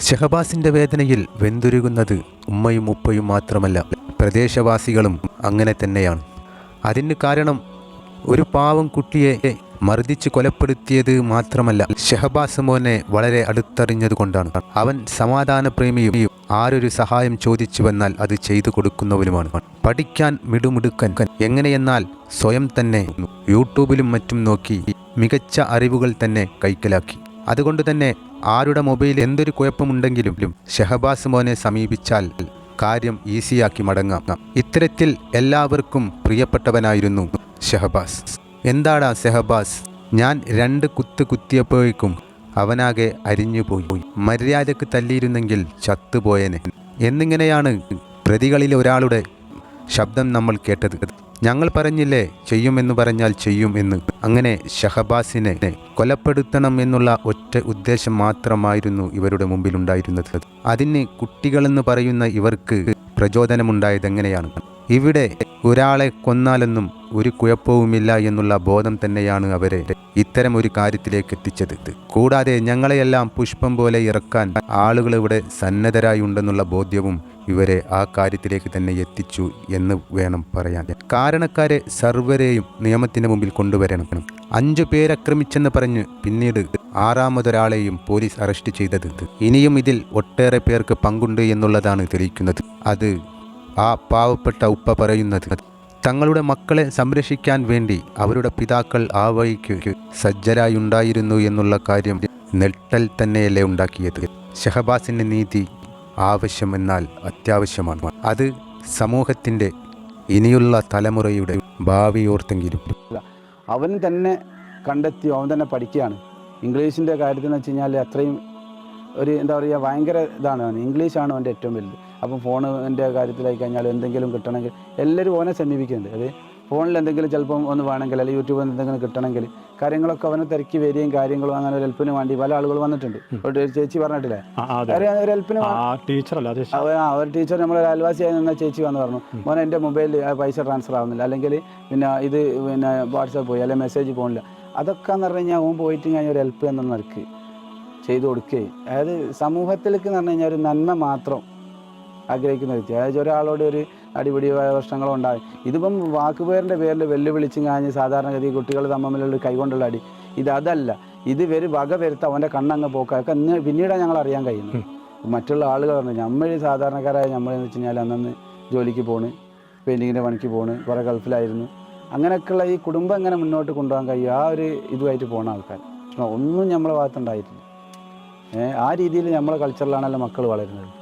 ഷഹബാസിന്റെ വേദനയിൽ വെന്തുരുകുന്നത് ഉമ്മയും ഉപ്പയും മാത്രമല്ല പ്രദേശവാസികളും അങ്ങനെ തന്നെയാണ്. അതിന് കാരണം ഒരു പാവം കുട്ടിയെ മർദ്ദിച്ച് കൊലപ്പെടുത്തിയത് മാത്രമല്ല ഷഹബാസ് മോനെ വളരെ അടുത്തറിഞ്ഞതുകൊണ്ടാണ്. അവൻ സമാധാനപ്രേമിയും ആരൊരു സഹായം ചോദിച്ചു വന്നാൽ അത് ചെയ്തു കൊടുക്കുന്നവരുമാണ്. പഠിക്കാൻ മിടുമിടുക്കൻ എങ്ങനെയെന്നാൽ സ്വയം തന്നെ യൂട്യൂബിലും മറ്റും നോക്കി മികച്ച അറിവുകൾ തന്നെ കൈക്കലാക്കി. അതുകൊണ്ട് തന്നെ ആരുടെ മൊബൈൽ എന്തൊരു കുഴപ്പമുണ്ടെങ്കിലും ഷഹബാസ് മോനെ സമീപിച്ചാൽ കാര്യം ഈസിയാക്കി മടങ്ങാം. ഇത്തരത്തിൽ എല്ലാവർക്കും പ്രിയപ്പെട്ടവനായിരുന്നു ഷഹബാസ്. എന്താടാ ഷഹബാസ്? ഞാൻ രണ്ട് കുത്ത് കുത്തിയപ്പോഴേക്കും അവനാകെ അരിഞ്ഞുപോയി. മര്യാദയ്ക്ക് തല്ലിയിരുന്നെങ്കിൽ ചത്തുപോയനെ. എന്നിങ്ങനെയാണ് പ്രതികളിലൊരാളുടെ ശബ്ദം നമ്മൾ കേട്ടത്. ഞങ്ങൾ പറഞ്ഞില്ലേ ചെയ്യുമെന്ന് പറഞ്ഞാൽ ചെയ്യും എന്ന്. അങ്ങനെ ഷഹബാസിനെ കൊലപ്പെടുത്തണം എന്നുള്ള ഒറ്റ ഉദ്ദേശം മാത്രമായിരുന്നു ഇവരുടെ മുമ്പിലുണ്ടായിരുന്നത്. അതിന് കുട്ടികളെന്ന് പറയുന്ന ഇവർക്ക് പ്രചോദനമുണ്ടായത് എങ്ങനെയാണ് ഇവിടെ ഒരാളെ കൊന്നാലൊന്നും ഒരു കുഴപ്പവുമില്ല എന്നുള്ള ബോധം തന്നെയാണ് അവരെ ഇത്തരം ഒരു കാര്യത്തിലേക്ക് എത്തിച്ചത്. കൂടാതെ ഞങ്ങളെയെല്ലാം പുഷ്പം പോലെ ഇറക്കാൻ ആളുകൾ ഇവിടെ സന്നദ്ധരായി ഉണ്ടെന്നുള്ള ബോധ്യവും ഇവരെ ആ കാര്യത്തിലേക്ക് തന്നെ എത്തിച്ചു എന്ന് വേണം പറയാൻ. കാരണക്കാരെ സർവരെയും നിയമത്തിന് മുമ്പിൽ കൊണ്ടുവരണം. അഞ്ചു പേരക്രമിച്ചെന്ന് പറഞ്ഞ് പിന്നീട് ആറാമതൊരാളെയും പോലീസ് അറസ്റ്റ് ചെയ്തത് ഇനിയും ഇതിൽ ഒട്ടേറെ പേർക്ക് പങ്കുണ്ട് എന്നുള്ളതാണ് തെളിയിക്കുന്നത്. അത് ആ പാവപ്പെട്ട ഉപ്പ പറയുന്നത്. തങ്ങളുടെ മക്കളെ സംരക്ഷിക്കാൻ വേണ്ടി അവരുടെ പിതാക്കൾ ആ വഴിക്ക് സജ്ജരായുണ്ടായിരുന്നു എന്നുള്ള കാര്യം നെട്ടൽ തന്നെയല്ലേ ഉണ്ടാക്കിയത്. ഷഹബാസിന്റെ നീതി ആവശ്യമെന്നാൽ അത്യാവശ്യമാണ്. അത് സമൂഹത്തിന്റെ ഇനിയുള്ള തലമുറയുടെ ഭാവി ഓർത്തെങ്കിലും. അവൻ തന്നെ കണ്ടെത്തി അവൻ തന്നെ പഠിക്കുകയാണ്. ഇംഗ്ലീഷിന്റെ കാര്യത്തിൽ വെച്ച് കഴിഞ്ഞാൽ അത്രയും ഒരു എന്താ പറയുക ഭയങ്കര ഇതാണ് അവൻ ഇംഗ്ലീഷാണ് അവന്റെ ഏറ്റവും വലുത്. അപ്പം ഫോണിന്റെ കാര്യത്തിലായി കഴിഞ്ഞാൽ എന്തെങ്കിലും കിട്ടണമെങ്കിൽ എല്ലാവരും ഓനെ സമീപിക്കുന്നുണ്ട്. അത് ഫോണിൽ എന്തെങ്കിലും ചിലപ്പം ഒന്ന് വേണമെങ്കിൽ അല്ലെങ്കിൽ യൂട്യൂബിൽ എന്തെങ്കിലും കിട്ടണമെങ്കിൽ കാര്യങ്ങളൊക്കെ അവനെ തിരക്കി വരികയും കാര്യങ്ങളും അങ്ങനെ ഒരു ഹെൽപ്പിന് വേണ്ടി പല ആളുകൾ വന്നിട്ടുണ്ട്. ഒരു ചേച്ചി പറഞ്ഞിട്ടില്ലേ? ഒരു ഹെൽപ്പിന് ആ ഒരു ടീച്ചർ നമ്മളെ അയൽവാസിയായി നിന്ന ചേച്ചി വന്ന് പറഞ്ഞു മോനെ എന്റെ മൊബൈലിൽ പൈസ ട്രാൻസ്ഫർ ആവുന്നില്ല. അല്ലെങ്കിൽ പിന്നെ ഇത് പിന്നെ വാട്സാപ്പ് പോയി അല്ലെങ്കിൽ മെസ്സേജ് പോകുന്നില്ല അതൊക്കെ എന്ന് പറഞ്ഞു കഴിഞ്ഞാൽ ഓൻ പോയിട്ട് കഴിഞ്ഞാൽ ഒരു ഹെൽപ്പ് എന്ന നിലയ്ക്ക് ചെയ്തു കൊടുക്കുകയും. അതായത് സമൂഹത്തിലേക്ക് എന്ന് പറഞ്ഞു കഴിഞ്ഞാൽ ഒരു നന്മ മാത്രം ആഗ്രഹിക്കുന്ന വ്യക്തി. അതായത് ഒരാളോട് ഒരു അടിപിടി പ്രശ്നങ്ങളോ ഉണ്ടായി. ഇതിപ്പം വാക്കുപേരിന്റെ പേരിൽ വെല്ലുവിളിച്ചും കാഞ്ഞ് സാധാരണഗതി കുട്ടികൾ തമ്മിലുള്ള കൈകൊണ്ടുള്ള അടി. ഇത് അതല്ല. ഇത് വരെ വക വരുത്ത അവന്റെ കണ്ണങ്ങ് പോക്കൊക്കെ. ഇന്ന് പിന്നീടാണ് ഞങ്ങൾ അറിയാൻ കഴിയുന്നത്. മറ്റുള്ള ആളുകൾ പറഞ്ഞു നമ്മൾ സാധാരണക്കാരായ നമ്മളെന്ന് വെച്ച് കഴിഞ്ഞാൽ അന്നന്ന് ജോലിക്ക് പോണ് പെയിന്റിങ്ങിന്റെ പണിക്ക് പോണ് കുറേ ഗൾഫിലായിരുന്നു. അങ്ങനെയൊക്കെയുള്ള ഈ കുടുംബം എങ്ങനെ മുന്നോട്ട് കൊണ്ടുപോകാൻ കഴിയും? ആ ഒരു ഇതുമായിട്ട് പോണ ആൾക്കാർ ഒന്നും നമ്മളെ ഭാഗത്തുണ്ടായിട്ടില്ല ആ രീതിയിൽ നമ്മളെ കൾച്ചറിലാണല്ലോ മക്കൾ വളരുന്നത്.